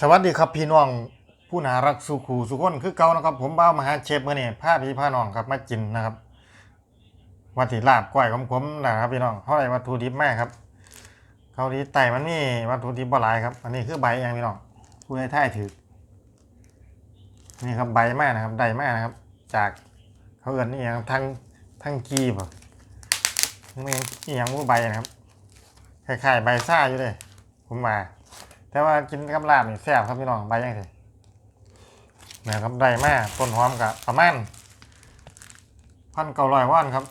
สวัสดีครับพี่น้องผู้นารักสุขูสุขคนคือเก่านะครับ ผมบ้าวมหาเชฟเมื่อนี่พาพี่พาน้องครับมากินนะครับวันที่ลาบก้อยของผมนะครับพี่น้องเท่าไรวัตถุดิบแม่ครับเกาหลีใต้มันนี่วัตถุดิบบ่หลายครับ อันนี้คือใบเองพี่น้องผู้ให้ท่ายถือนี่ครับใบแม่นะครับใบแม่นะครับ จากเขาเอิ้นนี่อย่างทั้งทั้งกีบอะนี่อย่างผู้ใบนะครับคล้ายๆใบซ่าอยู่เลยผมมา แต่ว่ากินกับลาบนี่แซ่บครับพี่น้องใบยังไงนะครับได้มากต้นหอมกับประมาณพันเก้าร้อยว่านครับ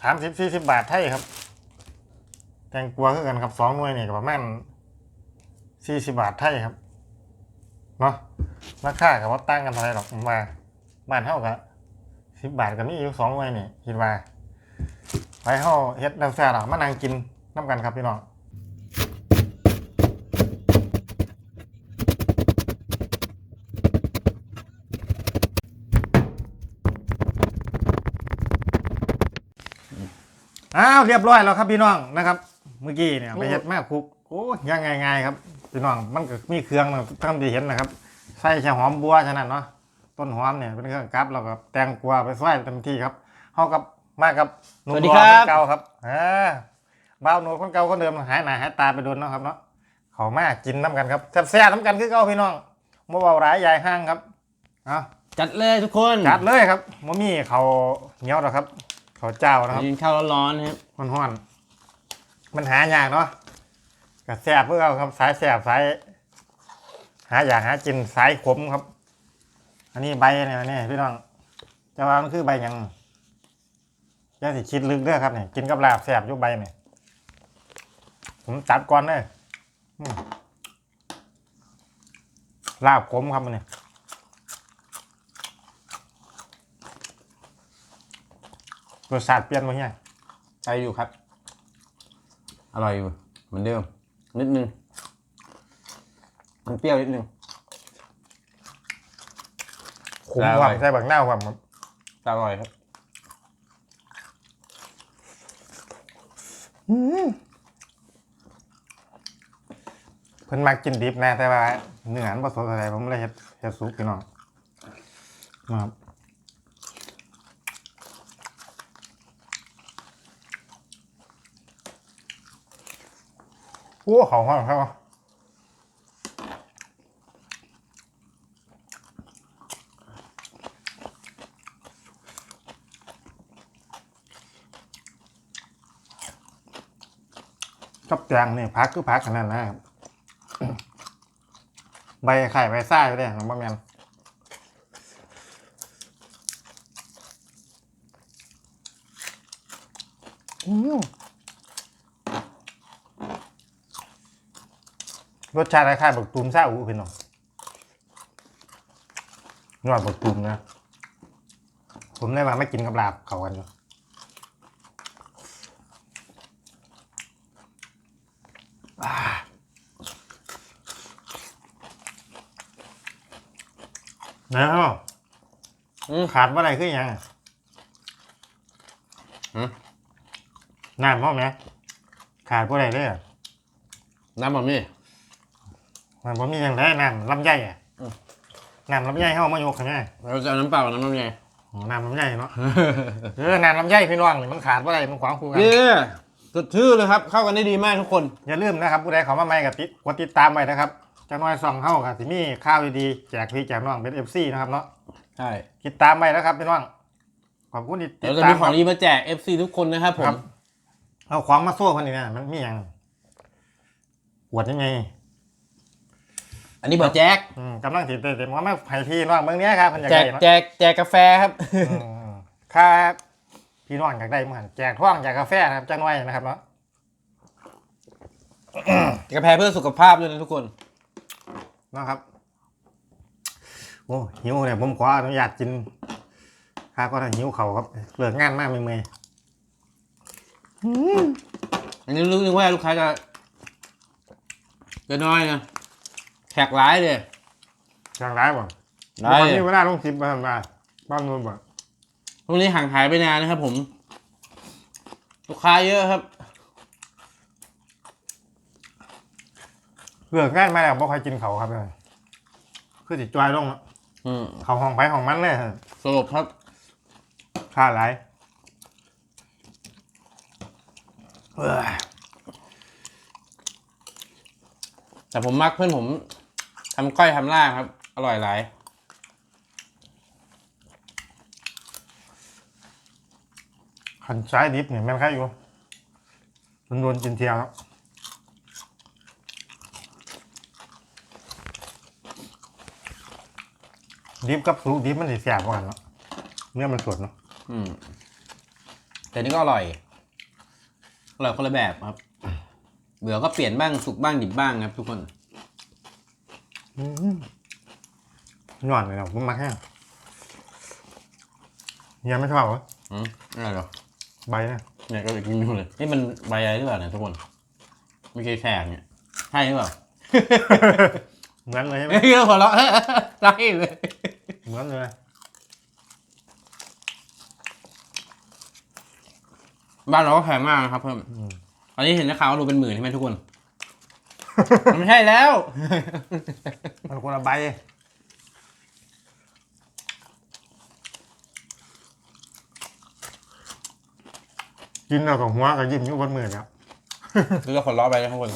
สามสิบสี่สิบบาทไทยครับ แตงกวาคือกันครับสองหน่วยนี่ก็ประมาณสี่สิบบาทไทยครับเนาะราคากับว่าตั้งกันเท่าไรหรอกมมาบ้านเท่ากับสิบบาทกับนี่อยู่สองหน่วยนี่คิดว่าไปเท่าเฮ็ดน้ำแซ่บหรอกมานั่งกินน้ำกันครับพี่น้อง อ้าวเรียบร้อยแล้วครับพี่น้องนะครับ เมื่อกี้เนี่ยไปเฮ็ดแม่คุกโอ้ยังไงไงครับพี่น้องมันก็มีเครื่องนะท่านที่เห็นนะครับใส่แค่หอมบัวฉะนั้นเนาะต้นหอมเนี่ยเป็นเครื่องกับแล้วก็แตงกวาไปใส่เต็มที่ครับเฮากับมากับหนุ่มสวัสดีรอครับนเก่าครับอ่าบ่าวหนุ่มคนเก่าคนเดิมหายหน้าหายตาไปโดนเนาะครับเนาะเขามากินน้ำกันครับแซ่บๆน้ำกันคือเก่าพี่น้องบ่เบาหลายใหญ่ห้างครับเอาจัดเลยทุกคน จัดเลยครับบ่มีเขาวเหนียวหรอกครับเขาวเจ้านะครับกินข้าวร้อนๆนะครับมันห้อนๆมันหายากเนาะก็แสบเพื่อเอาครับสายแสบสายหาอยากหากินสายขมครับ อันนี้ใบเนี่ยนี่พี่น้องจะว่ามันคือใบหยังอย่าสิคิดลึกเด้อครับเนี่ยกินกับลาบแสบอยุบใบเนี่ยผมตัดก่อนเลยอืมลาบขมครับมันเนี่ย รสชาติเปลี่ยนไปเนี่ยใช้อยู่ครับ อร่อยอยู่เหมือนเดิม นิดนึง มันเปรี้ยวนิดนึงขมแล้วความอะไรใช่บักหน้าความครับแต่อร่อยครับเพิ่นมากินดิบแน่แต่ว่าเนื้อมันผสมอะไรผมเลยเฮ็ดเฮ็ดซุปพี่น้องนะครับ โอ้เขาห้องเขากับแจงเนี่ยพักคือพักขนาดนั้นนะครับ ใบไข่ใบซ่าอยู่เลยของบะแมน รสชาติคล้ายๆบักตูมซ่าอูพี่น้องนวดบักตูมนะ ผมได้มาไม่กินกับลาบเขากันอยู่อ่าแล้วอืมขาดว่าอะไรขึ้นยังหืมน้ำพ่อไหมขาดว่าอะไรเลยอะน้ำมันนี่ มันผมมีอย่างไรน้ำลำไยอะอืม น้ำลำไยเข้ามายกขึ้นไงเราจะเอาน้ำเปล่ากับน้ำมันไงโอ้น้ำลำไยเนาะ เออน้ำลำไยพี่น้องนี่มันขาดว่าอะไรมันขวางคู่กันเย้สดชื่อเลยครับ เข้ากันได้ดีมากทุกคน อย่าลืมนะครับผู้ใดเขามาใหม่กับติดกดติดตามไว้นะครับจะน้อยส่องเข้ากับสิมีข้าวดีๆแจกพี่แจกน้องเป็นเอฟซีนะครับเนาะใช่ ติดตามไว้นะครับพี่น้องขอบคุณที่ติดเราจะตามมีของครับดีมาแจก FC ทุกคนนะครับผครัม บเอาของมาโซ่คนนี้นะมันมีอย่างขวดยังไง อันนี้บอกแจกอืมกำลังติดเต็มว่าไม่ไผ่พี่น้องเมืองเนี้ยครับเพิ่นอยากแจได้กเนาะแจกแจกกาแฟครับอืมค่าพี่น้องอยากได้เหมือนแจกท่องแจกกาแฟนะครับจังไว้นะครับเนาะกาแฟเพื่อสุขภาพด้วยนะทุกคน เนาะครับโอ้หิวเนี่ยผมขออนุญาตกินข้าก็ถ้าหิวเขาครับเลิกงานมากเมื่อยอันนี้รู้นึกว่าลูกค้าจะจะน้อยนะ แขกร้ายเลยๆทางร้ายบ่ได้วันนี้เวลาลงคลิปมาทำมาบ้านนู้นบ่พวกนี้ห่างหายไปนานนะครับ ผม ลูกค้าเยอะครับเลือกง่ายมาแล้วบ่ค่อยกินเขาวครับเลยคือจิจอยลงเนาะอืมเขาห้องไปห้องมันเลยสรุปครับ ค่าหลายเออแต่ผมมักเพื่อนผม ทำก้อยทำล่าครับ อร่อยหลายขันซ้ายดิบเนี่ยแม่นใครอยู่มันโดนกินเทียวแล้วดิบกับสุกดิบมันสิแสบกว่ากันเนาะเนื้อมันสดเนาะอืม แต่นี่ก็อร่อย อร่อยคนละแบบครับ เบื่อก็เปลี่ยนบ้างสุกบ้างดิบบ้างครับทุกคนอืม หย่อนเลยเนาะผมมักแห้งเฮียไม่ชอบเหรออืมอะไรเหรอใบเนี่ยเนี่ยก็จะกินอยู่เลยนี่มันใบอะไรหรือเปล่าเนี่ยทุกคนไม่ใช่แขกเนี่ยใช่หรือเปล่าเหมือนเลยใช่ไหมเฮ้ยหัวเราะใช่เลยเหมือนเลยบ้านเราก็แพงมากนะครับเพิ่มอืมตอนนี้เห็นราคาว่าดูเป็นหมื่นใช่ไหมทุกคน มันไม่ใช่แล้ว มันคนละใบกินแล้วกับหัวก็ยิ้มอยู่บนมือครับคือเราขอล้อไปนะทุกคน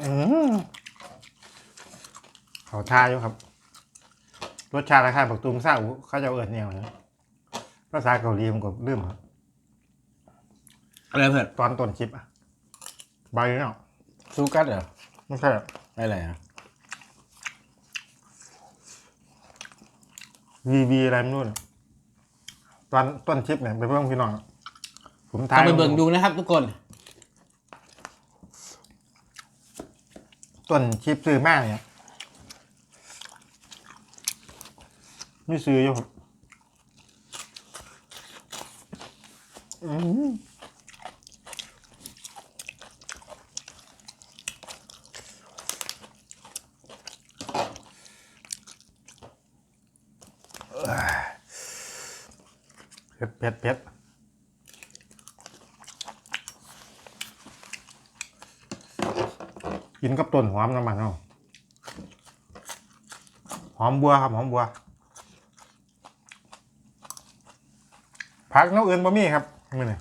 อืมเขาทาอยู่ครับ รสชาติคล้ายๆบักตุงซ่าอุเขาจะเอาเอิดแนวนะภาษาเกาหลีผมก็ลืมครับ อะไรเพื่อนตอนต้นคลิปอะ ใบเนาะซูกัสเหรอไม่ใช่อะอะไรอะวีวีอะไรไม่รู้น่ะตอนต้นคลิปเนี่ยไปเพิ่งพี่น้องผมต้ทาอยงไปเบิ่งดูนะครับ ทุกคน ต้นคลิปซื้อมากเนี่ยไม่ซื้ออยู่ครับอืม เผ็ดเผ็ดเผ็ดกินกับต้นหอมน้ำมันเนาะหอมบัวครับหอมบัว ผักน้ำอื่นบะมี่ครับมือนี่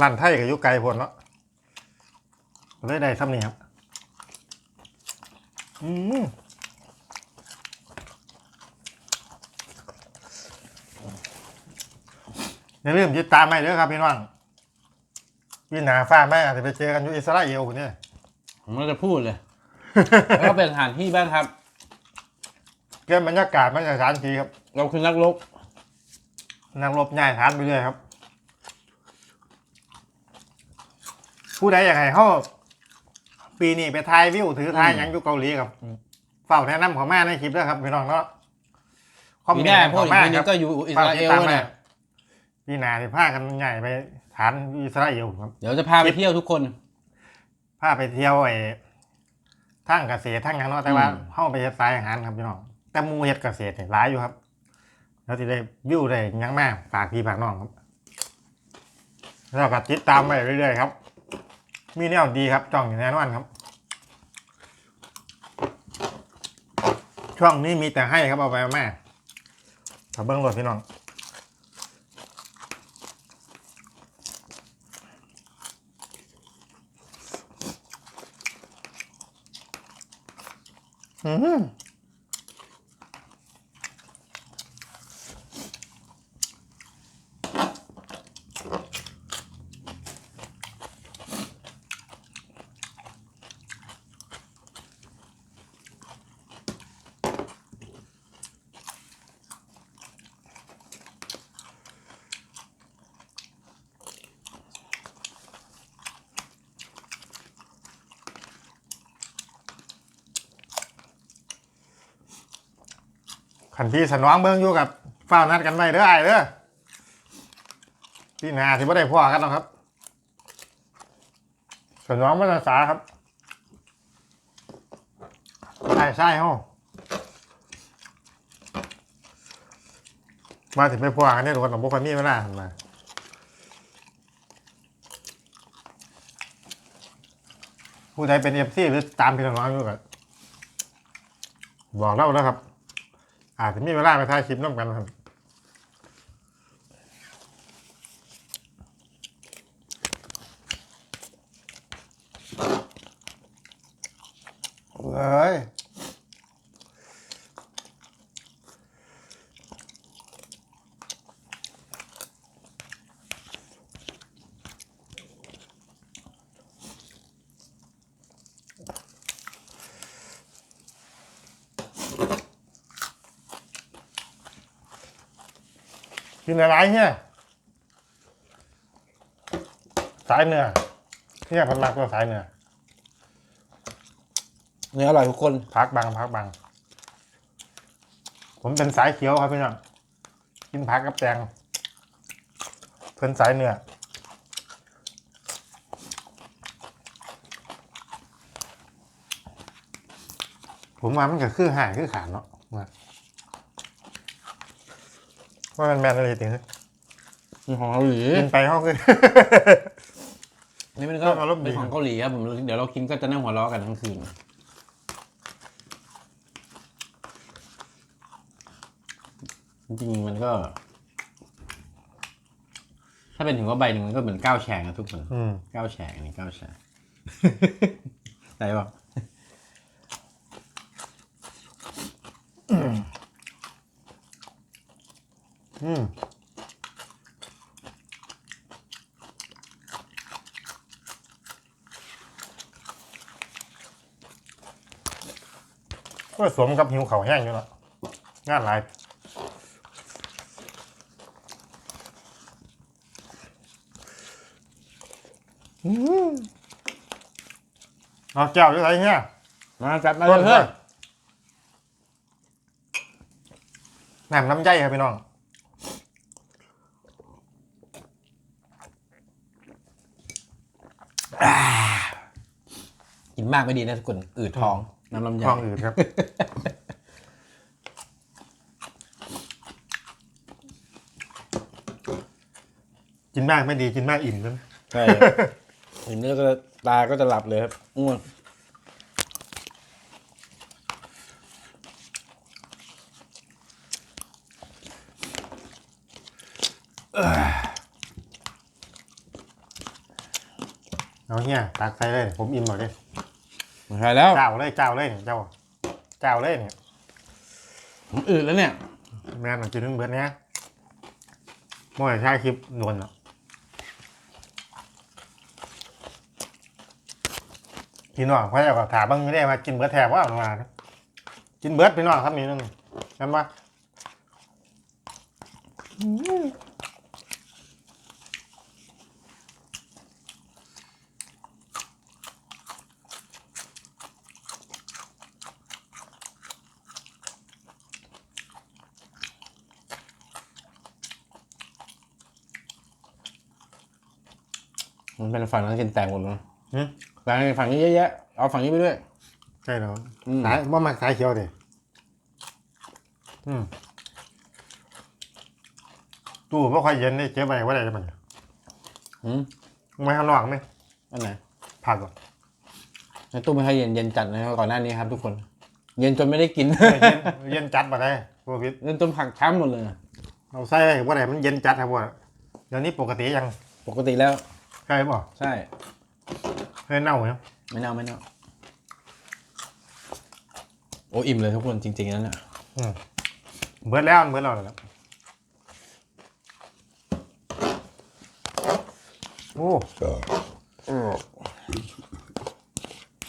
ร้านไทยกับยุไก่พนเนาะ ได้ได้ซ้ำนี่ครับ อืมอย่าลืมติดตามไปเด้อครับพี่น้องพี่หนาฟ้าแม่อาจจะไปเจอกันอยู่อิสราเอลคนนี้ผมก็จะพูดเลย แล้วก็เป็นสถานที่บ้านครับเรื่องบรรยากาศบรรยากาศดีครับ เราคือนักรบนั่งรบง่ายทานไปเรื่อยครับ ผู้ใดอยากให้เขา ปีนี้ไปทายวิวถือทายหยังอยู่เกาหลีครับเฝ้าแนะนำเของแม่ในคลิปด้วยครับพี่น้องเนาะคอมมีเมนได้ต์พวกของอีกแม่ทีนึครังบก็อยู่อิสฝ้าราเอติดลตามแม่นะพี่นาที่พากันใหญ่ไปฐานอิสราเอลครับ เดี๋ยวจะพาไปเที่ยวทุกคน พาไปเที่ยวไอ้ทั้งเกษตรทั้งหยังเนาะแต่ว่าอืม เข้าไปเฮ็ดสายอาหารครับพี่น้องแต่หมูเฮ็ดเกษตรเนี่ยหลายอยู่ครับ แล้วที่ได้วิวได้หยังแม่ฝากพี่ฝากน้องครับแล้วก็ติดตามไปเรื่อยๆครับ มีแนวดีครับจ่องอยู่แน่นอนครับ ช่วงนี้มีแต่ให้ครับเอาไปแม่ถ้าเบิ้งรถพี่น้องอืม ขันพี่สนองเบิ้งอยู่กับเฝ้านัดกันไว้เด้อไอ้เด้อพี่นาที่ไม่ได้พ่อกันหรอกครับสนองภาษาครับใช่ใช่ห้องมาถึงไปพวกอันนี้ทุกคนผมบอกว่ามีเวลาหันมาผู้ใดเป็นเอฟซีหรือตามพี่สน้องอยู่กับบอกเล่าแล้วครับ อาจจะมีเวลาไปถ่ายคลิปน้ำกันครับเอ้ย กินอะไรเนี่ยสายเนื้อเนี่ยพันมากกว่าสายเนื้อเนื้ออร่อยทุกคน พักบางพักบาง ผมเป็นสายเขียวครับพี่น้องกินผักกับแตงเพิ่นสายเนื้อผมว่ามันก็คือห่างคือขาดเนาะ ว่าว่ามันแมนอะไรติงนี่ของเกาหลีกินไปห้องคือนี่มันก็อารมณ์ดี เป็นของเกาหลีครับผมเดี๋ยวเรากินก็จะนั่งหัวเราะกันทั้งคืนจริงๆมันก็ ถ้าเป็นถึงว่าใบหนึ่งมันก็เหมือนเก้าแฉกนะทุกคนอืม เก้าแฉกอันนี้เก้าแฉก ไหนบอก อืมก็สวมกับหิวเขาวแห้งอยู่เนาะงานหลายอืมเอาแก้วอยู่ไหนเนี่ยมาจัดมาเลยเพื่อนน้ำน้ำใจครับพี่น้อง มากไม่ดีนะทุกคนอืดท้อง น้ำลำไยท้องอืดครับ กินมากไม่ดีกินมากอิ่มนะใช่เห็นเนื้อก็ตาก็จะหลับเลยครับง่วงเอาเนี่ยตักใส่เลย ผมอิ่มหมดเลย ใช่แล้วเจ้าเลยเจ้าเลยเนี่ยเจ้าเจ้าเลยเนี่ยผมอืดแล้วเนี่ยแม่หนังกินทั้งเบิดเนี้ยมั่วใช้คลิปนวลเนาะพี่น้องเขาจะถามบ้างไม่ได้มากินเบิร์ดแทบว่าออกมากินเบิร์ดพี่น้องครับนี่นึงจำปะ มันเป็นฝั่งนั้นกินแตงหมดเลยหืมฝั่งนี้ฝั่งนี้เยอะแยะเอาฝั่งนี้ไปด้วย ใช่แล้วอืม สายว่ามาสายเขียวดิอืมตู้ไม่ค่อยเย็นนี่เก็บไว้ว่าอะไรมันอืมไม่ข้างนอกไหมอันไหนผักก่อนในตู้ไม่ค่อยเย็นเย็นจัดนะครับก่อนหน้านี้ครับ ทุกคน เย็นจนไม่ได้กิน เย็นเย็นจัดมาได้พวกพิษเย็นจนผักช้ำหมดเลย เอาใส่ไว้ว่าอะไรมันเย็นจัดครับว่าเดี๋ยวนี้ปกติยังปกติแล้ว ใช่ป่ะใช่เคยเน่าไหมไม่เน่าไม่เน่าโอ้อิ่มเลยทุกคนจริงๆนั่นแหละอืมเบิดแล้วเบิดแล้วแล้วโอ้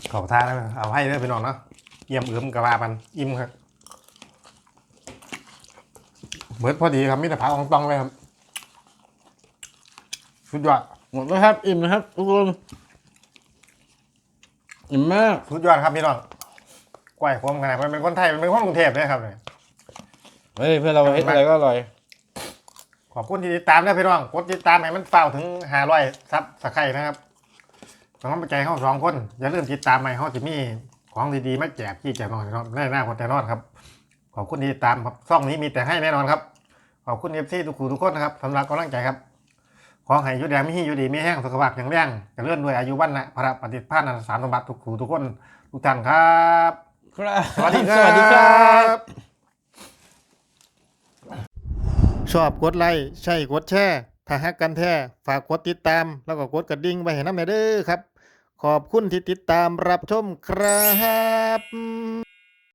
เขาท่าแล้วเอาให้ได้ไปนอนเนาะเยี่ยมเอื้อมกระบาปันอิ่มครับเบิดพอดีครับมิตรภาพของตองเลยครับ สุดยอด หมดแล้วครับอิ่มนะครับทุกคนอิ่มมากสุดยอดครับพี่น้องกล้วยความขนาดมันเป็นคนไทยมันเป็นคนกรุงเทพนะครับเนี่ยเฮ้ยเพื่อนเราเฮ็ดอะไรก็อร่อย ขอบคุณที่ติดตามนะพี่น้องกดติดตามให้มันเฝ้าถึงหาร้อยซับสไครต์นะครับสองกำลังใจเขาสองคนอย่าลืมติดตามใหม่เขาจะมีของดีๆมาแจกที่แจกน้องแน่นอนแน่หน้าคนแต่นอนครับขอบคุณที่ติดตามครับช่องนี้มีแต่ให้แน่นอนครับขขอบคุณเอฟซีทุกคู่ทุกคนนะครับสำหรับกำลังใจครับ ขอให้อยุดแดงมีอยู่ดีมีแห้งสุขภาพแข็งแรงเจะเลื่อนด้วยอายุวันนะพระปฏิภาณนันสารสมบัติทุกคู่ทุกคนทุกท่านครับครับสวัสดีครับ สวัสดีครับ ชอบกดไลค์ใช่กดแชร์ถ้าฮักกันแท้ฝากกดติดตาม แล้วก็กดกระดิ่งไว้ให้น้ำหน่อยเด้อครับ ขอบคุณที่ติดตามรับชมครับ